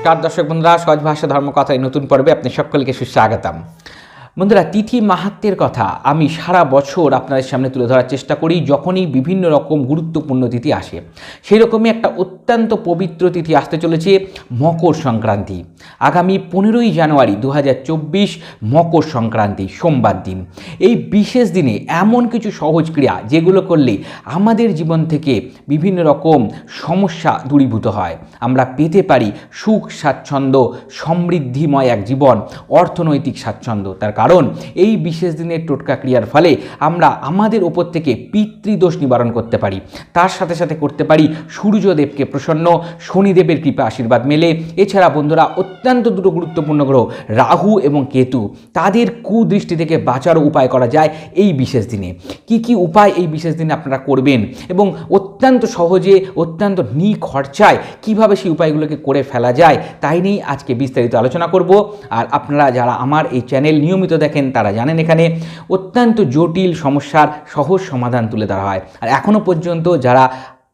নমস্কার দর্শক বন্ধুরা সহজ ভাষা ধর্মকথায় নতুন পর্বে আপনি সকলকে সুস্বাগতম। বন্ধুরা, তিথি মাহাত্মের কথা আমি সারা বছর আপনাদের সামনে তুলে ধরার চেষ্টা করি, যখনই বিভিন্ন রকম গুরুত্বপূর্ণ তিথি আসে। সেই রকমই একটা অত্যন্ত পবিত্র তিথি আসতে চলেছে, মকর সংক্রান্তি। আগামী পনেরোই জানুয়ারি দু হাজার চব্বিশ মকর সংক্রান্তি, সোমবার দিন। এই বিশেষ দিনে এমন কিছু সহজ ক্রিয়া যেগুলো করলে আমাদের জীবন থেকে বিভিন্ন রকম সমস্যা দূরীভূত হয়। আমরা পেতে পারি সুখ, স্বাচ্ছন্দ্য, সমৃদ্ধিময় এক জীবন, অর্থনৈতিক স্বাচ্ছন্দ্য, তার কারণ এই বিশেষ দিনের টোটকা ক্রিয়ার ফলে আমরা আমাদের ওপর থেকে পিতৃদোষ নিবারণ করতে পারি। তার সাথে সাথে করতে পারি সূর্যদেবকে প্রসন্ন, শনিদেবের কৃপা আশীর্বাদ মেলে। এছাড়া বন্ধুরা, অত্যন্ত দুটো গুরুত্বপূর্ণ গ্রহ রাহু এবং কেতু। তাদের কুদৃষ্টি থেকে বাঁচারও উপায় করা যায় এই বিশেষ দিনে। কি কি উপায় এই বিশেষ দিনে আপনারা করবেন এবং অত্যন্ত সহজে, অত্যন্ত নিখরচায় কীভাবে সেই উপায়গুলোকে করে ফেলা যায়, তাই নিয়েই আজকে বিস্তারিত আলোচনা করব। আর আপনারা যারা আমার এই চ্যানেল নিয়মিত দেখেন তারা জানেন এখানে অত্যন্ত জটিল সমস্যার সহজ সমাধান তুলে ধরা হয়। আর এখনও পর্যন্ত যারা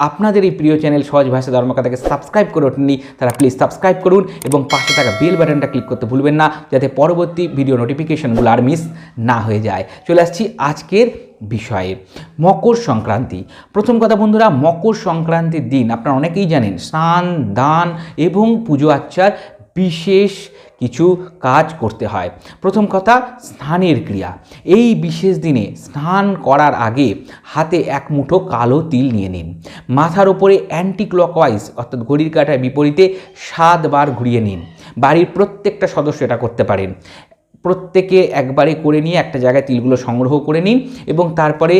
আপনাদের এই প্রিয় চ্যানেল সহজ ভাষা ধর্মকথাকে সাবস্ক্রাইব করে ওঠেননি, তারা প্লিজ সাবস্ক্রাইব করুন এবং পাশে থাকা বেল বাটনটা ক্লিক করতে ভুলবেন না, যাতে পরবর্তী ভিডিও নোটিফিকেশনগুলো আর মিস না হয়ে যায়। চলে আসছি আজকের বিষয়ে। মকর সংক্রান্তি। প্রথম কথা বন্ধুরা, মকর সংক্রান্তির দিন আপনারা অনেকেই জানেন, স্নান, দান এবং পুজো আচ্চার বিশেষ কিছু কাজ করতে হয়। প্রথম কথা, স্নানের ক্রিয়া। এই বিশেষ দিনে স্নান করার আগে হাতে এক মুঠো কালো তিল নিয়ে নিন। মাথার ওপরে অ্যান্টি ক্লকওয়াইজ অর্থাৎ ঘড়ির কাঁটার বিপরীতে সাতবার ঘুরিয়ে নিন। বাড়ির প্রত্যেকটা সদস্য এটা করতে পারেন। প্রত্যেকে একবারে করে নিয়ে একটা জায়গায় তিলগুলো সংগ্রহ করে নিন এবং তারপরে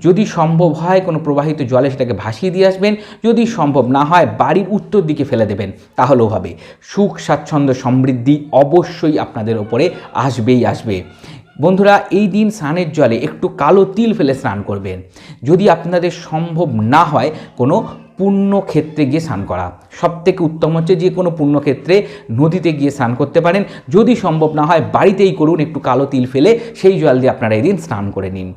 যদি সম্ভব হয় কোনো প্রবাহিত জলে সেটাকে ভাসিয়ে দিয়ে আসবেন। যদি সম্ভব না হয় বাড়ির উত্তর দিকে ফেলে দেবেন, তাহলেও হবে। সুখ, স্বাচ্ছন্দ্য, সমৃদ্ধি অবশ্যই আপনাদের ওপরে আসবেই আসবে। বন্ধুরা, এই দিন স্নানের জলে একটু কালো তিল ফেলে স্নান করবেন। যদি আপনাদের সম্ভব না হয় কোনো পুণ্যক্ষেত্রে গিয়ে স্নান করা। সব থেকে উত্তম হচ্ছে যে কোনো পুণ্যক্ষেত্রে নদীতে গিয়ে স্নান করতে পারেন। যদি সম্ভব না হয় বাড়িতেই করুন, একটু কালো তিল ফেলে সেই জল দিয়ে আপনারা এই দিন স্নান করে নিন।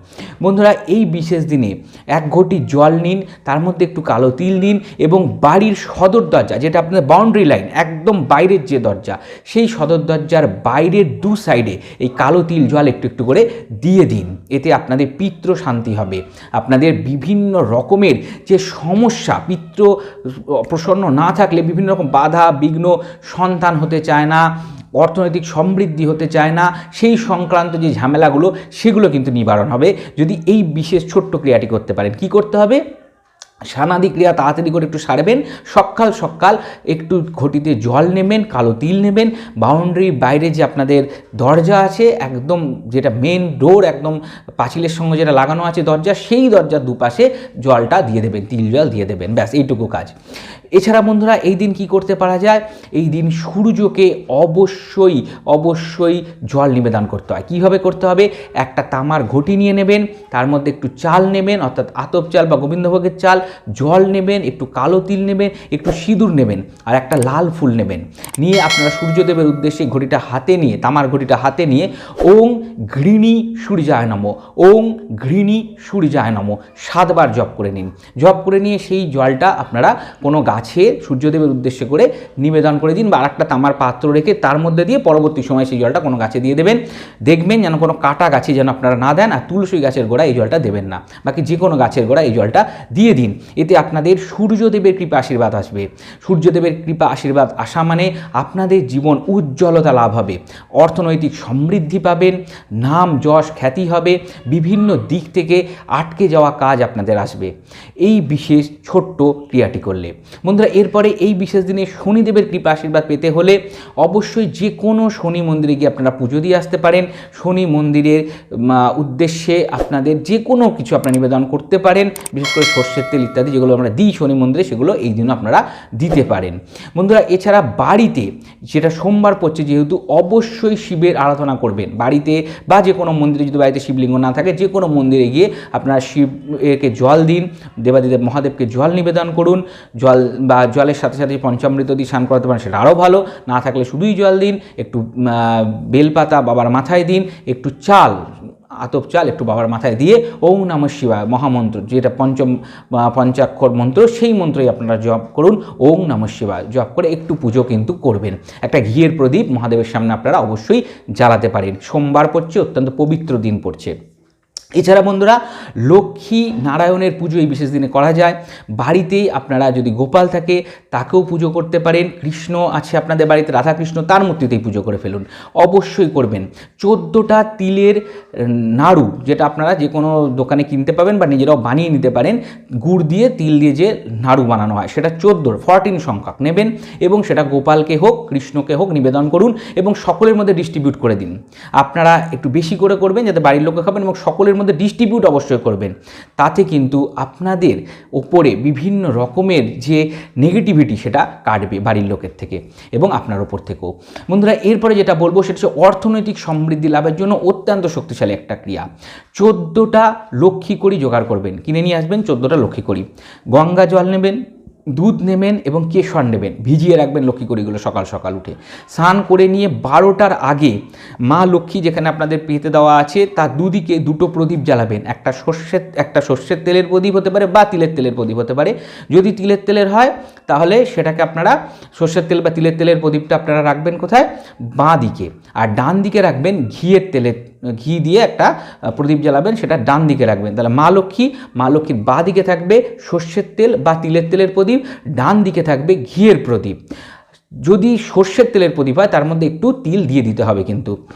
বন্ধুরা, এই বিশেষ দিনে এক ঘটি জল নিন, তার মধ্যে একটু কালো তিল নিন এবং বাড়ির সদর দরজা, যেটা আপনাদের বাউন্ডারি লাইন একদম বাইরের যে দরজা, সেই সদর দরজার বাইরের দু সাইডে এই কালো তিল জল একটু একটু করে দিয়ে দিন। এতে আপনাদের পিত্র শান্তি হবে। আপনাদের বিভিন্ন রকমের যে সমস্যা পিত্র প্রসন্ন না থাকলে বিভিন্ন রকম বাধা, বিঘ্ন সন্তান হতে চায় না, অর্থনৈতিক সমৃদ্ধি হতে চায় না, সেই সংক্রান্ত যে ঝামেলাগুলো, সেগুলো কিন্তু নিবারণ হবে। যদি এই বিশেষ ছোট্ট ক্রিয়াটি করতে পারেন, কি করতে হবে? স্নানাদি ক্রিয়া তাড়াতাড়ি করে একটু সারবেন, সকাল সকাল একটু ঘটিতে জল নেবেন, কালো তিল নেবেন বাউন্ডারি বাইরে যে আপনাদের দরজা আছে, একদম যেটা মেন ডোর একদম পাঁচিলের সঙ্গে যেটা লাগানো আছে দরজা, সেই দরজার দুপাশে জলটা দিয়ে দেবেন, তিল জল দিয়ে দেবেন, ব্যাস, এইটুকু কাজ। এছাড়া বন্ধুরা, এই দিন কি করতে পারা যায়? এই দিন সূর্যকে অবশ্যই অবশ্যই জল নিবেদন করতে হয়। কীভাবে করতে হবে? একটা তামার ঘটি নিয়ে নেবেন, তার মধ্যে একটু চাল নেবেন, অর্থাৎ আতপ চাল বা গোবিন্দভোগের চাল, জল নেবেন, একটু কালো তিল নেবেন, একটু সিঁদুর নেবেন, আর একটা লাল ফুল নেবেন। নিয়ে আপনারা সূর্যদেবের উদ্দেশ্যে ঘটিটা হাতে নিয়ে, তামার ঘটিটা হাতে নিয়ে, ওং ঘৃণী সূর্যায় নম, ওং ঘৃণী সূর্যায় নম, সাতবার জপ করে নিন। জপ করে নিয়ে সেই জলটা আপনারা কোনো গাছে সূর্যদেবের উদ্দেশ্যে করে নিবেদন করে দিন বা আর একটা তামার পাত্র রেখে তার মধ্যে দিয়ে পরবর্তী সময় সেই জলটা কোনো গাছে দিয়ে দেবেন। দেখবেন যেন কোনো কাটা গাছে যেন আপনারা না দেন আর তুলসী গাছের গোড়া এই জলটা দেবেন না। বাকি যে কোনো গাছের গোড়া এই জলটা দিয়ে দিন। এতে আপনাদের সূর্যদেবের কৃপা আশীর্বাদ আসবে। সূর্যদেবের কৃপা আশীর্বাদ আসা মানে আপনাদের জীবন উজ্জ্বলতা লাভ হবে। অর্থনৈতিক সমৃদ্ধি পাবেন, নাম যশ খ্যাতি হবে, বিভিন্ন দিক থেকে আটকে যাওয়া কাজ আপনাদের আসবে। এই বিশেষ ছোট্ট ক্রিয়াটি করলে। বন্ধুরা, এরপরে এই বিশেষ দিনে শনিদেবের কৃপা আশীর্বাদ পেতে হলে অবশ্যই যে কোনো শনি মন্দিরে গিয়ে আপনারা পুজো দিয়ে আসতে পারেন। শনি মন্দিরের উদ্দেশ্যে আপনাদের যে কোনো কিছু আপনারা নিবেদন করতে পারেন। বিশেষ করে সর্ষের তেল ইত্যাদি যেগুলো আমরা দিই শনি মন্দিরে, সেগুলো এই দিন আপনারা দিতে পারেন। বন্ধুরা, এছাড়া বাড়িতে যেটা সোমবার পড়ছে, যেহেতু অবশ্যই শিবের আরাধনা করবেন। বাড়িতে বা যে কোনো মন্দিরে যদি বাড়িতে শিবলিঙ্গ না থাকে, যে কোনো মন্দিরে গিয়ে আপনারা শিব একে জল দিন, দেবাদিদেব মহাদেবকে জল নিবেদন করুন। জল বা জলের সাথে সাথে পঞ্চামৃত দিয়ে স্নান করাতে পারেন, সেটা আরও ভালো। না থাকলে শুধুই জল দিন, একটু বেলপাতা বাবার মাথায় দিন, একটু চাল, আতপ চাল একটু বাবার মাথায় দিয়ে ওম নম শিবায়, মহামন্ত্র, যেটা পঞ্চম পঞ্চাক্ষর মন্ত্র, সেই মন্ত্রই আপনারা জপ করুন, ওম নম শিবায়। জপ করে একটু পুজো কিন্তু করবেন। একটা ঘিয়ের প্রদীপ মহাদেবের সামনে আপনারা অবশ্যই জ্বালাতে পারেন। সোমবার পড়ছে, অত্যন্ত পবিত্র দিন পড়ছে। এছাড়া বন্ধুরা, লক্ষ্মী নারায়ণের পুজো এই বিশেষ দিনে করা যায়। বাড়িতেই আপনারা যদি গোপাল থাকে, তাকেও পুজো করতে পারেন। কৃষ্ণ আছে আপনাদের বাড়িতে, রাধাকৃষ্ণ তার মূর্তিতেই পুজো করে ফেলুন। অবশ্যই করবেন। চোদ্দোটা তিলের নাড়ু, যেটা আপনারা যে কোনো দোকানে কিনতে পাবেন বা নিজেরাও বানিয়ে নিতে পারেন, গুড় দিয়ে, তিল দিয়ে যে নাড়ু বানানো হয়, সেটা চোদ্দোর ফরটিন সংখ্যক নেবেন এবং সেটা গোপালকে হোক, কৃষ্ণকে হোক নিবেদন করুন এবং সকলের মধ্যে ডিস্ট্রিবিউট করে দিন। আপনারা একটু বেশি করে করবেন, যাতে বাড়ির লোকে খাবেন এবং সকলের মধ্যে ডিস্ট্রিবিউট অবশ্যই করবেন। তাতে কিন্তু আপনাদের ওপরে বিভিন্ন রকমের যে নেগেটিভিটি সেটা কাটবে বাড়ির লোকের থেকে এবং আপনার ওপর থেকেও। বন্ধুরা, এরপরে যেটা বলব সেটা হচ্ছে অর্থনৈতিক সমৃদ্ধি লাভের জন্য অত্যন্ত শক্তিশালী একটা ক্রিয়া। চোদ্দোটা লক্ষ্মী করি জোগাড় করবেন। কিনে নিয়ে আসবেন চোদ্দোটা লক্ষ্মী করি গঙ্গা জল নেবেন দুধ নেবেন এবং কেশর নেবেন। ভিজিয়ে রাখবেন লক্ষ্মী করিগুলো সকাল সকাল উঠে। স্নান করে নিয়ে বারোটার আগে মা লক্ষ্মী যেখানে আপনাদের পেতে দেওয়া আছে, তার দুদিকে দুটো প্রদীপ জ্বালাবেন। একটা সর্ষের একটা সর্ষের তেলের প্রদীপ হতে পারে বা তিলের তেলের প্রদীপ হতে পারে। যদি তিলের তেলের হয়, তাহলে সেটাকে আপনারা সর্ষের তেল বা তিলের তেলের প্রদীপটা আপনারা রাখবেন কোথায়? বাঁ দিকে। আর ডান দিকে রাখবেন ঘিয়ের তেলের ঘি দিয়ে একটা প্রদীপ জ্বালাবেন, সেটা ডান দিকে রাখবেন। তাহলে মা লক্ষ্মী, মা লক্ষ্মীর বা দিকে থাকবে সর্ষের তেল বা তিলের তেলের প্রদীপ, ডান দিকে থাকবে ঘিয়ের প্রদীপ। যদি সর্ষের তেলের প্রদীপ হয়, তার মধ্যে একটু তিল দিয়ে দিতে হবে কিন্তু।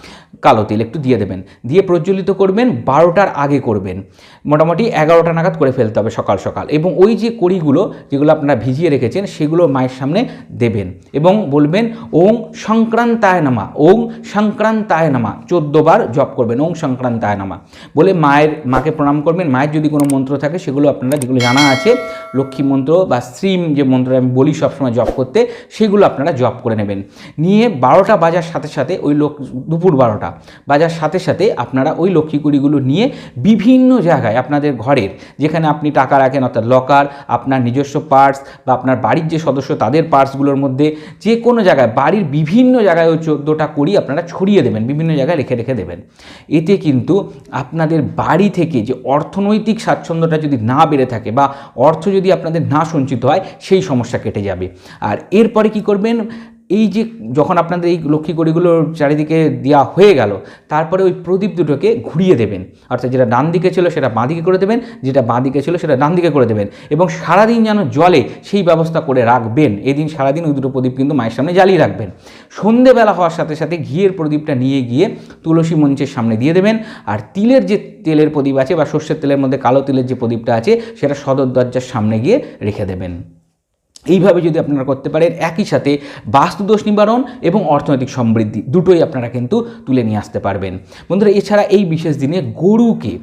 কালো তিল একটু দিয়ে দেবেন। দিয়ে প্রজ্বলিত করবেন, বারোটার আগে করবেন। মোটামুটি এগারোটা নাগাদ করে ফেলতে হবে সকাল সকাল। এবং ওই যে কড়িগুলো যেগুলো আপনারা ভিজিয়ে রেখেছেন, সেগুলো মায়ের সামনে দেবেন এবং বলবেন, ওং সংক্রান্তায় নামা, ওং সংক্রান্তায় নামা। চোদ্দোবার জপ করবেন, ওং সংক্রান্তায় নামা। বলে মায়ের, মাকে প্রণাম করবেন। মায়ের যদি কোনো মন্ত্র থাকে, সেগুলো আপনারা যেগুলো জানা আছে, লক্ষ্মী মন্ত্র বা শ্রীম যে মন্ত্র আমি বলি সবসময় জপ করতে, সেগুলো আপনারা জপ করে নেবেন। নিয়ে বারোটা বাজার সাথে সাথে ওই লোক দুপুর বারোটা বাজার সাথে সাথে আপনারা ওই লক্ষ্মী কুড়িগুলো নিয়ে বিভিন্ন জায়গায় আপনাদের ঘরের, যেখানে আপনি টাকা রাখেন, অর্থাৎ লকার আপনার নিজস্ব পার্টস বা আপনার বাড়ির যে সদস্য, তাদের পার্টসগুলোর মধ্যে যে কোনো জায়গায়, বাড়ির বিভিন্ন জায়গায় ওই চোদ্দোটা করি আপনারা ছড়িয়ে দেবেন, বিভিন্ন জায়গায় রেখে রেখে দেবেন। এতে কিন্তু আপনাদের বাড়ি থেকে যে অর্থনৈতিক স্বাচ্ছন্দ্যটা যদি না বেড়ে থাকে বা অর্থ যদি আপনাদের না সঞ্চিত হয়, সেই সমস্যা কেটে যাবে। আর এরপরে কি করবেন? এই যে যখন আপনাদের এই লক্ষ্মী কড়িগুলো চারিদিকে দেওয়া হয়ে গেল, তারপরে ওই প্রদীপ দুটোকে ঘুরিয়ে দেবেন। অর্থাৎ যেটা ডান দিকে ছিল সেটা বাঁ দিকে করে দেবেন, যেটা বাঁ দিকে ছিল সেটা ডান দিকে করে দেবেন এবং সারাদিন যেন জলে সেই ব্যবস্থা করে রাখবেন। এদিন সারাদিন ওই দুটো প্রদীপ কিন্তু মায়ের সামনে জ্বালিয়ে রাখবেন। সন্ধেবেলা হওয়ার সাথে সাথে ঘিয়ের প্রদীপটা নিয়ে গিয়ে তুলসী মঞ্চের সামনে দিয়ে দেবেন। আর তিলের যে তেলের প্রদীপ আছে বা সর্ষের তেলের মধ্যে কালো তিলের যে প্রদীপটা আছে, সেটা সদর দরজার সামনে গিয়ে রেখে দেবেন। এইভাবে যদি আপনারা করতে পারেন, একই সাথে বাস্তুদোষ নিবারণ এবং অর্থনৈতিক সমৃদ্ধি দুটোই আপনারা কিন্তু তুলে নিয়ে আসতে পারবেন। বন্ধুরা, এছাড়া এই বিশেষ দিনে গরুকে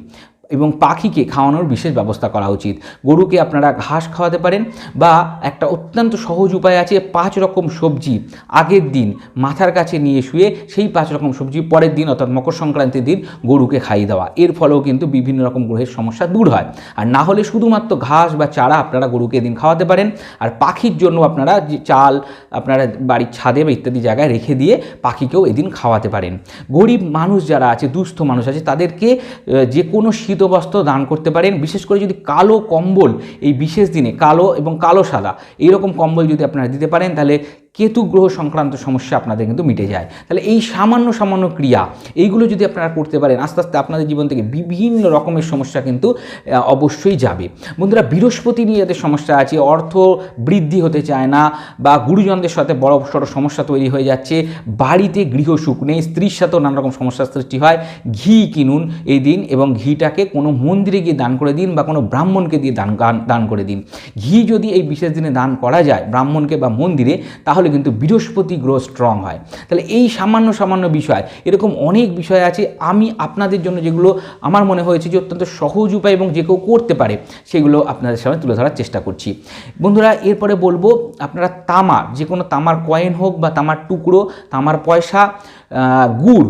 এবং পাখিকে খাওয়ানোর বিশেষ ব্যবস্থা করা উচিত। গরুকে আপনারা ঘাস খাওয়াতে পারেন বা একটা অত্যন্ত সহজ উপায় আছে, পাঁচ রকম সবজি আগের দিন মাথার কাছে নিয়ে শুয়ে সেই পাঁচ রকম সবজি পরের দিন অর্থাৎ মকর সংক্রান্তির দিন গরুকে খাইয়ে দেওয়া। এর ফলেও কিন্তু বিভিন্ন রকম গ্রহের সমস্যা দূর হয়। আর না হলে শুধুমাত্র ঘাস বা চারা আপনারা গরুকে এদিন খাওয়াতে পারেন। আর পাখির জন্য আপনারা যে চাল আপনারা বাড়ির ছাদে বা ইত্যাদি জায়গায় রেখে দিয়ে পাখিকেও এদিন খাওয়াতে পারেন। গরিব মানুষ যারা আছে, দুস্থ মানুষ আছে, তাদেরকে যে কোনো শীতবস্ত্র দান করতে পারেন। বিশেষ করে যদি কালো কম্বল এই বিশেষ দিনে, কালো এবং কালো সাদা এইরকম কম্বল যদি আপনারা দিতে পারেন, তাহলে কেতু গ্রহ সংক্রান্ত সমস্যা আপনাদের কিন্তু মিটে যায়। তাহলে এই সামান্য সামান্য ক্রিয়া, এইগুলো যদি আপনারা করতে পারেন, আস্তে আস্তে আপনাদের জীবন থেকে বিভিন্ন রকমের সমস্যা কিন্তু অবশ্যই যাবে। বন্ধুরা, বৃহস্পতি নিয়ে যাদের সমস্যা আছে, অর্থ বৃদ্ধি হতে চায় না বা গুরুজনদের সাথে বড় সড়ো সমস্যা তৈরি হয়ে যাচ্ছে, বাড়িতে গৃহসুখ নেই, স্ত্রীর সাথেও নানারকম সমস্যার সৃষ্টি হয়, ঘি কিনুন এই দিন এবং ঘিটাকে কোনো মন্দিরে গিয়ে দান করে দিন বা কোনো ব্রাহ্মণকে দিয়ে দান দান করে দিন। ঘি যদি এই বিশেষ দিনে দান করা যায়, ব্রাহ্মণকে বা মন্দিরে, তাহলে কিন্তু বৃহস্পতি গ্রহ স্ট্রং হয়। তাহলে এই সামান্য সামান্য বিষয়, এরকম অনেক বিষয় আছে, আমি আপনাদের জন্য যেগুলো আমার মনে হয়েছে যে অত্যন্ত সহজ উপায় এবং যে কেউ করতে পারে, সেগুলো আপনাদের সামনে তুলে ধরার চেষ্টা করছি। বন্ধুরা, এরপরে বলব, আপনারা তামার যে কোনো তামার কয়েন হোক বা তামার টুকরো, তামার পয়সা গুড়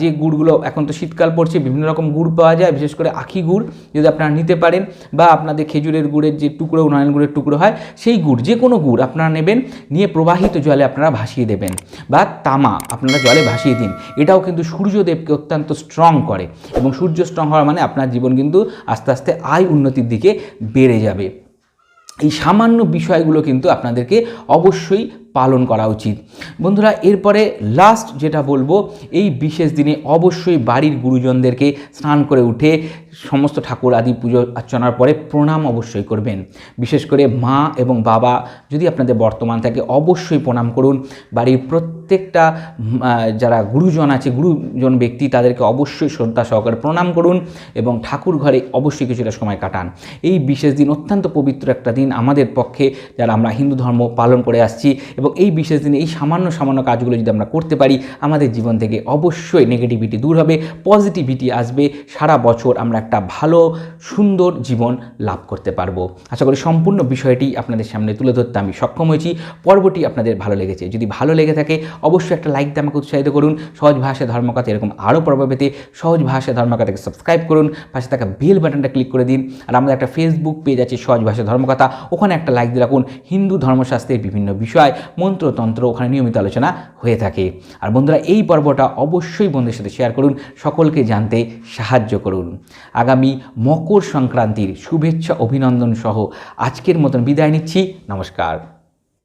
যে গুড়গুলো এখন তো শীতকাল পড়ছে, বিভিন্ন রকম গুড় পাওয়া যায়, বিশেষ করে আখি গুড়, যদি আপনারা নিতে পারেন, বা আপনাদের খেজুরের গুড়ের যে টুকরো নয়ন গুড়ের টুকরো হয়, সেই গুড়, যে কোনো গুড় আপনারা নেবেন, নিয়ে প্রবাহিত জলে আপনারা ভাসিয়ে দেবেন, বা তামা আপনারা জলে ভাসিয়ে দিন। এটাও কিন্তু সূর্যদেবকে অত্যন্ত স্ট্রং করে, এবং সূর্য স্ট্রং হওয়া মানে আপনার জীবন কিন্তু আস্তে আস্তে আয় উন্নতির দিকে বেড়ে যাবে। এই সামান্য বিষয়গুলো কিন্তু আপনাদেরকে অবশ্যই পালন করা উচিত। বন্ধুরা, এরপরে লাস্ট যেটা বলব, এই বিশেষ দিনে অবশ্যই বাড়ির গুরুজনদেরকে স্নান করে উঠে সমস্ত ঠাকুর আদি পুজো অর্চনার পরে প্রণাম অবশ্যই করবেন। বিশেষ করে মা এবং বাবা যদি আপনাদের বর্তমান থাকে, অবশ্যই প্রণাম করুন। বাড়ির প্রত্যেকটা যারা গুরুজন আছে, গুরুজন ব্যক্তি, তাদেরকে অবশ্যই শ্রদ্ধা সহকারে প্রণাম করুন এবং ঠাকুর ঘরে অবশ্যই কিছুটা সময় কাটান। এই বিশেষ দিন অত্যন্ত পবিত্র একটা দিন আমাদের পক্ষে, যারা আমরা হিন্দু ধর্ম পালন করে আসছি এবং এই বিশেষ দিনে এই সামান্য সামান্য কাজগুলো যদি আমরা করতে পারি, আমাদের জীবন থেকে অবশ্যই নেগেটিভিটি দূর হবে পজিটিভিটি আসবে, সারা বছর আমরা একটা ভালো, সুন্দর জীবন লাভ করতে পারব। আশা করি সম্পূর্ণ বিষয়টি আপনাদের সামনে তুলে ধরতে আমি সক্ষম হয়েছি। পর্বটি আপনাদের ভালো লেগেছে, যদি ভালো লেগে থাকে, অবশ্যই একটা লাইক দিয়ে আমাকে উৎসাহিত করুন। সহজ ভাষায় ধর্মকথা এরকম আরও পর্ব পেতে সহজ ভাষায় ধর্মকথাকে সাবস্ক্রাইব করুন, পাশে থাকা বেল বাটনটা ক্লিক করে দিন। আর আমাদের একটা ফেসবুক পেজ আছে সহজ ভাষায় ধর্মকথা, ওখানে একটা লাইক দিয়ে রাখুন। হিন্দু ধর্মশাস্ত্রের বিভিন্ন বিষয় মন্ত্রতন্ত্র ওখানে নিয়মিত আলোচনা হয়ে থাকে। আর বন্ধুরা, এই পর্বটা অবশ্যই বন্ধুদের সাথে শেয়ার করুন, সকলকে জানতে সাহায্য করুন। আগামী মকর সংক্রান্তির শুভেচ্ছা অভিনন্দন সহ আজকের মতন বিদায় নিচ্ছি। নমস্কার।